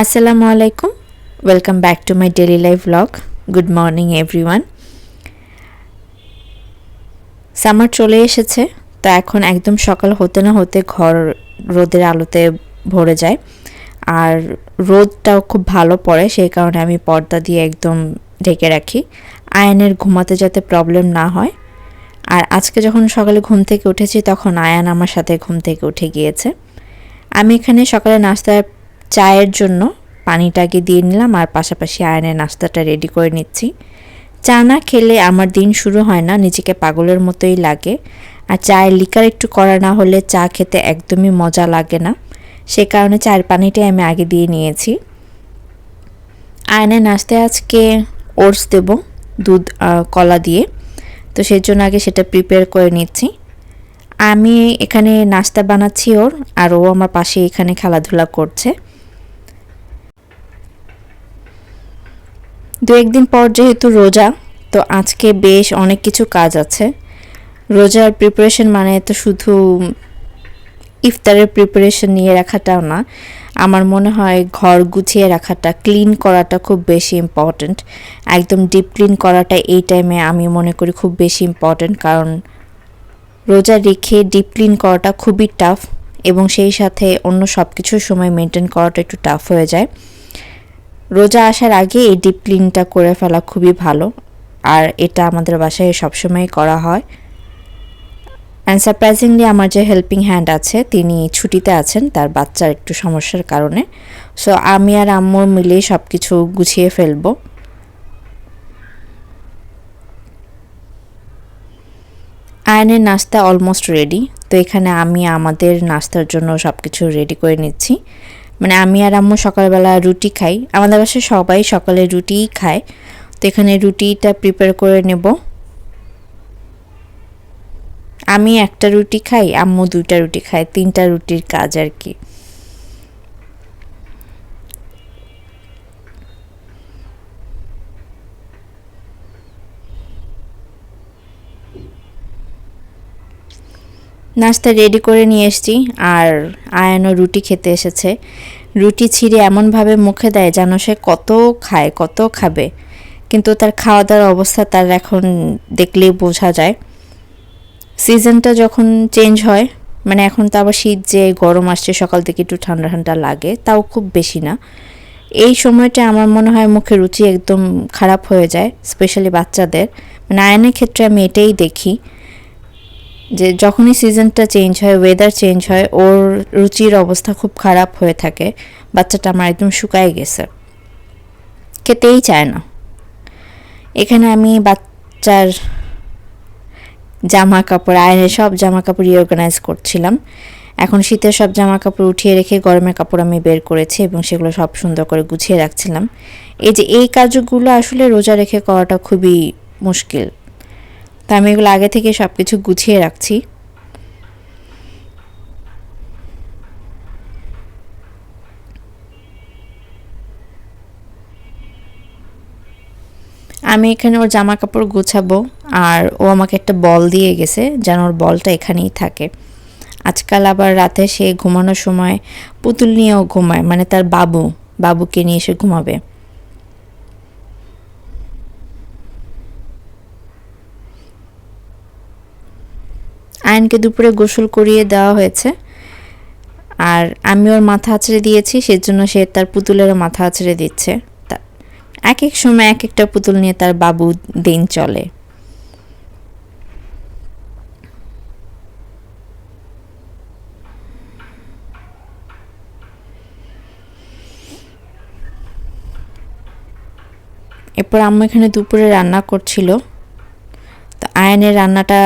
আসসালামু আলাইকুম welcome back to my daily life blog good morning everyone summer চলে এসেছে, তো এখন একদম সকাল হতে না হতে ঘর রোদের আলোতে ভরে যায়। আর রোদটাও খুব ভালো পড়ে, সেই কারণে আমি পর্দা দিয়ে একদম ঢেকে রাখি। আয়নের ঘুমাতে যাতে প্রবলেম না হয়। আর আজকে যখন সকালে ঘুম থেকে উঠেছি, তখন আয়ান আমার সাথে ঘুম থেকে উঠে গিয়েছে। আমি এখানে সকালে নাস্তায় চায়ের জন্য পানিটাকে দিয়ে নিলাম আর পাশাপাশি আয়নের নাস্তাটা রেডি করে নিচ্ছি। চা না খেলে আমার দিন শুরু হয় না, নিজেকে পাগলের মতোই লাগে। আর চায়ের লিকার একটু করা না হলে চা খেতে একদমই মজা লাগে না। সে কারণে চায়ের পানিটাই আমি আগে দিয়ে নিয়েছি। আয়নের নাস্তায় আজকে ওটস দেব, দুধ কলা দিয়ে। তো সেই জন্য আগে সেটা প্রিপেয়ার করে নিচ্ছি। আমি এখানে নাস্তা বানাচ্ছি ওর, আর ও আমার পাশে এখানে খেলাধুলা করছে। দু একদিন পর যেহেতু রোজা, তো আজকে বেশ অনেক কিছু কাজ আছে। রোজার প্রিপারেশন মানে তো শুধু ইফতারের প্রিপারেশন নিয়ে রাখাটাও না, আমার মনে হয় ঘর গুছিয়ে রাখাটা ক্লিন করাটা খুব বেশি ইম্পর্ট্যান্ট একদম ডিপ ক্লিন করাটা এই টাইমে আমি মনে করি খুব বেশি ইম্পর্ট্যান্ট কারণ রোজা রেখে ডিপ ক্লিন করাটা খুবই টাফ এবং সেই সাথে অন্য সব কিছুর সময় মেনটেন করাটা একটু টাফ হয়ে যায়। রোজা আসার আগে এই ডিপ ক্লিনটা করে ফেলা খুবই ভালো। আর এটা আমাদের বাসায় সবসময় করা হয়। অ্যান্ড সারপ্রাইজিংলি আমার যে হেল্পিং হ্যান্ড আছে, তিনি ছুটিতে আছেন, তার বাচ্চার একটু সমস্যার কারণে। সো আমি আর আম্মুর মিলেই সব কিছু গুছিয়ে ফেলব। আয়নের নাস্তা অলমোস্ট রেডি তো এখানে আমি আমাদের নাস্তার জন্য সব কিছু রেডি করে নিচ্ছি। মানে আমি আর আম্মু সকালবেলা রুটি খাই। আমাদের বাসায় সবাই সকালে রুটিই খায়। তো এখানে রুটিটা প্রিপেয়ার করে নেব। আমি একটা রুটি খাই, আম্মু দুইটা রুটি খাই তিনটা রুটির কাজ আর কি। নাস্তা রেডি করে নিয়ে এসছি। আর আয়ানও রুটি খেতে এসেছে। রুটি ছিঁড়ে এমনভাবে মুখে দেয় যেন সে কত খায়, কত খাবে। কিন্তু তার খাওয়া দাওয়ার অবস্থা তার এখন দেখলেই বোঝা যায়। সিজনটা যখন চেঞ্জ হয় মানে এখন তো আবার শীত যে গরম আসছে, সকাল থেকে একটু ঠান্ডা ঠান্ডা লাগে, তাও খুব বেশি না। এই সময়টা আমার মনে হয় মুখে রুচি একদম খারাপ হয়ে যায় স্পেশালি বাচ্চাদের। মানে আয়নের ক্ষেত্রে আমি এটাই দেখি। যে যখনই সিজনটা চেঞ্জ হয় ওয়েদার চেঞ্জ হয়, ওর রুচির অবস্থা খুব খারাপ হয়ে থাকে। বাচ্চাটা আমার একদম শুকায় গেছে। খেতেই চায় না। এখানে আমি বাচ্চার জামা কাপড় আয়নের সব জামা কাপড় রিঅর্গানাইজ করছিলাম। এখন শীতের সব জামা কাপড় উঠিয়ে রেখে গরমের কাপড় আমি বের করেছি এবং সেগুলো সব সুন্দর করে গুছিয়ে রাখছিলাম। এই যে এই কাজগুলো আসলে রোজা রেখে করাটা খুবই মুশকিল। তা আমি এগুলো আগে থেকে সব কিছু গুছিয়ে রাখছি। আমি এখানে ওর জামা কাপড় গুছাবো আর ও আমাকে একটা বল দিয়ে গেছে যেন ওর বলটা এখানেই থাকে। আজকাল আবার রাতে সে ঘুমানোর সময় পুতুল নিয়েও ঘুমায় মানে তার বাবু, বাবুকে নিয়ে এসে ঘুমাবে। আয়নকে দুপুরে গোসল করিয়ে দেওয়া হয়েছে। আর আমি ওর মাথা আছড়ে দিয়েছি, সেজন্য সে তার পুতুলেরও মাথা আছড়ে দিচ্ছে। এক এক সময় এক একটা পুতুল নিয়ে তার বাবু দিন চলে। এরপর আম্মু এখানে দুপুরে রান্না করছিল। তো আয়নের রান্নাটা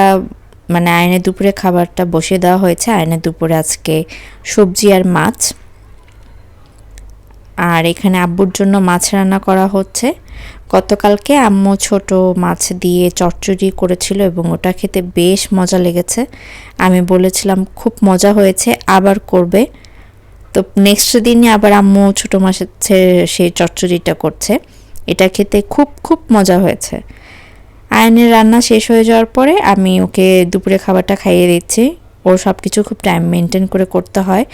মানে আয়নের দুপুরে খাবারটা বসিয়ে দেওয়া হয়েছে। আয়নের দুপুরে আজকে সবজি আর মাছ। আর এখানে আব্বুর জন্য মাছ রান্না করা হচ্ছে। গতকালকে আম্মু ছোট মাছ দিয়ে চচ্চড়ি করেছিল এবং ওটা খেতে বেশ মজা লেগেছে। আমি বলেছিলাম, খুব মজা হয়েছে, আবার করবে। তো নেক্সট দিনই আবার আম্মু ছোটো মাছের সেই চচ্চড়িটা করছে। এটা খেতে খুব খুব মজা হয়েছে। আয়নের রান্না শেষ হয়ে যাওয়ার পরে আমি ওকে দুপুরে খাবারটা খাইয়ে দিচ্ছি। ওর সব কিছু খুব টাইম মেনটেন করে করতে হয়।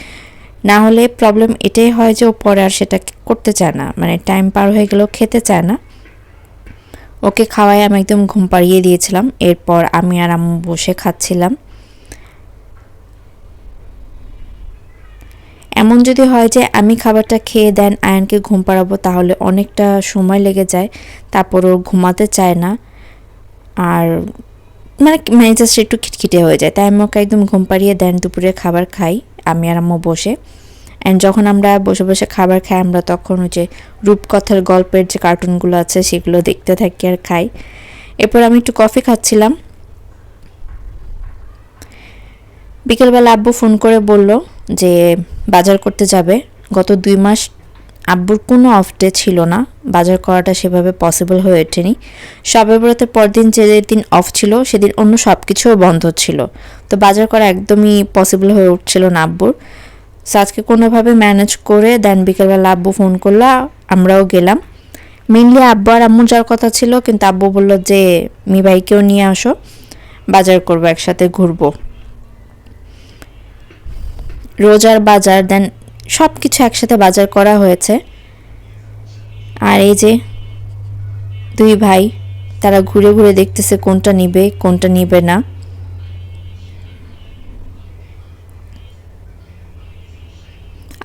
না হলে প্রবলেম এটাই হয় যে ও পরে আর সেটা করতে চায় না। মানে টাইম পার হয়ে গেলেও খেতে চায় না। ওকে খাওয়াই আমি একদম ঘুম পাড়িয়ে দিয়েছিলাম। এরপর আমি আর আম্মু বসে খাচ্ছিলাম। এমন যদি হয় যে আমি খাবারটা খেয়ে দেন আয়নকে ঘুম পাড়াবো, তাহলে অনেকটা সময় লেগে যায়। তারপর ও ঘুমাতে চায় না। আর মানে মেজাজটা একটু খিটখিটে হয়ে যায়। তাই আমি ওকে একদম ঘুম পাড়িয়ে দেন, দুপুরে খাবার খাই, আমি আর আম্মু বসে। অ্যান্ড যখন আমরা বসে বসে খাবার খাই, আমরা তখন ওই যে রূপকথার গল্পের যে কার্টুনগুলো আছে, সেগুলো দেখতে থাকি আর খাই। এরপর আমি একটু কফি খাচ্ছিলাম। বিকেলবেলা আব্বু ফোন করে বলল যে, বাজার করতে যাবে। গত দুই মাস আব্বুর কোনো অফ ডে ছিল না। বাজার করাটা সেভাবে পসিবল হয়ে ওঠেনি। সবে বরাতের পরদিন যেদিন অফ ছিল, সেদিন অন্য সব কিছুও বন্ধ ছিল। তো বাজার করা একদমই পসিবল হয়ে উঠছিল না আব্বুর। সো আজকে কোনোভাবে ম্যানেজ করে দেন বিকেলবেলা আব্বু ফোন করল, আমরাও গেলাম। মেনলি আব্বু আর আম্মু যাওয়ার কথা ছিল, কিন্তু আব্বু বলল যে, মি ভাইকেও নিয়ে আসো, বাজার করব, একসাথে ঘুরবো। রোজার বাজার দেন সব কিছু একসাথে বাজার করা হয়েছে। আর এই যে দুই ভাই, তারা ঘুরে ঘুরে দেখতেছে কোনটা নিবে কোনটা নিবে না।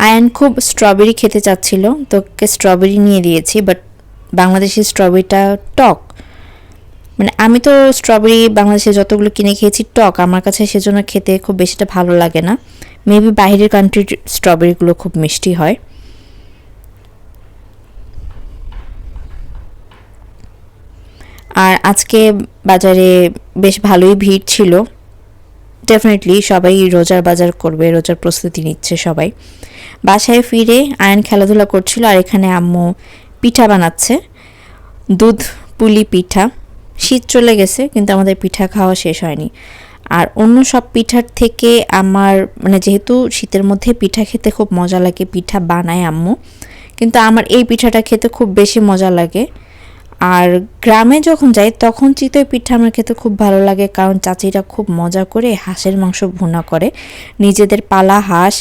আয়ান খুব স্ট্রবেরি খেতে চাচ্ছিল। তোকে স্ট্রবেরি নিয়ে দিয়েছি বাট বাংলাদেশের স্ট্রবেরিটা টক। মানে আমি তো স্ট্রবেরি বাংলাদেশে যতগুলো কিনে খেয়েছি, টক। আমার কাছে সেজন্য খেতে খুব বেশিটা ভালো লাগে না। মেবি বাইরের কান্ট্রির স্ট্রবেরিগুলো খুব মিষ্টি হয়। আর আজকে বাজারে বেশ ভালোই ভিড় ছিল। ডেফিনেটলি সবাই রোজার বাজার করবে, রোজার প্রস্তুতি নিচ্ছে সবাই। বাসায় ফিরে আয়ন খেলাধুলা করছিল আর এখানে আম্মু পিঠা বানাচ্ছে। দুধ, পুলি পিঠা। শীত চলে গেছে, কিন্তু আমাদের পিঠা খাওয়া শেষ হয়নি। আর অন্য সব পিঠার থেকে আমার মানে যেহেতু শীতের মধ্যে পিঠা খেতে খুব মজা লাগে, পিঠা বানায় আম্মু, কিন্তু আমার এই পিঠাটা খেতে খুব বেশি মজা লাগে। আর গ্রামে যখন যাই, তখন চিতই পিঠা আমার খেতে খুব ভালো লাগে, কারণ চাচিরা খুব মজা করে হাঁসের মাংস ভুনা করে। নিজেদের পালা হাঁস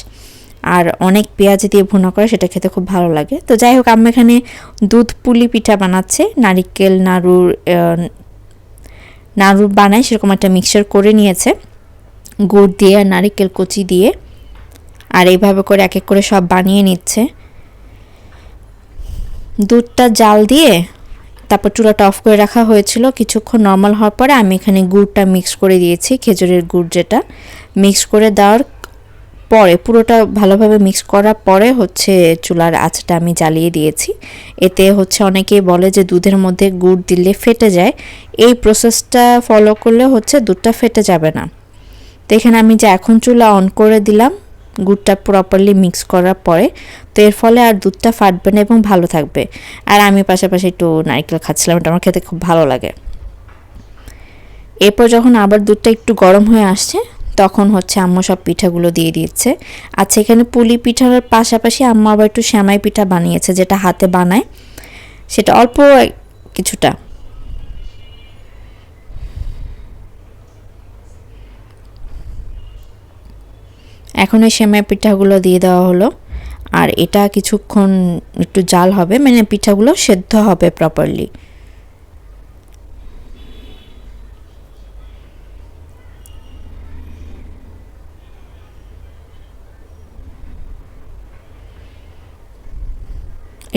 আর অনেক পেঁয়াজ দিয়ে ভুনা করে, সেটা খেতে খুব ভালো লাগে। তো যাই হোক আমি এখানে দুধ পুলি পিঠা বানাচ্ছে, নারিকেল, নাড়ুর নাড়ু বানায় সেরকম একটা মিক্সচার করে নিয়েছে। গুড় দিয়ে আর নারিকেল কুচি দিয়ে, আর এইভাবে করে এক এক করে সব বানিয়ে নিচ্ছে। দুধটা জাল দিয়ে তারপর চুলাটা অফ করে রাখা হয়েছিল। কিছুক্ষণ নর্মাল হওয়ার পরে আমি এখানে গুড়টা মিক্স করে দিয়েছি, খেজুরের গুড় যেটা। মিক্স করে দেওয়ার পরে, পুরোটা ভালোভাবে মিক্স করার পরে হচ্ছে চুলার আঁচটা আমি জ্বালিয়ে দিয়েছি। এতে হচ্ছে অনেকেই বলে যে দুধের মধ্যে গুড় দিলে ফেটে যায়। এই প্রসেসটা ফলো করলে হচ্ছে দুধটা ফেটে যাবে না। তো এখানে আমি যে এখন চুলা অন করে দিলাম, গুড়টা প্রপারলি মিক্স করার পরে, তো এর ফলে আর দুধটা ফাটবে না এবং ভালো থাকবে। আর আমি পাশাপাশি একটু নারকেল খাচ্ছিলাম, এটা আমার খেতে খুব ভালো লাগে। এরপর যখন আবার দুধটা একটু গরম হয়ে আসছে তখন হচ্ছে আম্মু সব পিঠাগুলো দিয়ে দিচ্ছে আচ্ছা এখানে পুলি পিঠার পাশাপাশি আম্মু আবার একটু শ্যামাই পিঠা বানিয়েছে, যেটা হাতে বানায়। সেটা অল্প কিছুটা। এখন এই সেমাই পিঠাগুলো দিয়ে দেওয়া হলো। আর এটা কিছুক্ষণ একটু জাল হবে মানে পিঠাগুলো সেদ্ধ হবে প্রপারলি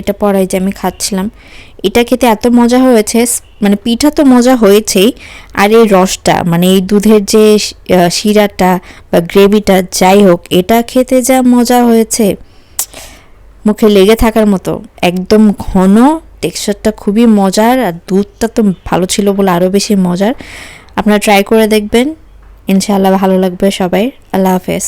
এটা পরাই যে আমি খাচ্ছিলাম। এটা খেতে এত মজা হয়েছে মানে পিঠা তো মজা হয়েছেই, আর এই রসটা মানে এই দুধের যে শিরাটা বা গ্রেভিটা, যাই হোক, এটা খেতে যা মজা হয়েছে, মুখে লেগে থাকার মতো, একদম ঘন, টেক্সচারটা খুবই মজার, আর দুধটা তো ভালো ছিল বলে আরও বেশি মজার। আপনারা ট্রাই করে দেখবেন, ইনশাআল্লাহ ভালো লাগবে সবাই, আল্লাহ হাফেজ।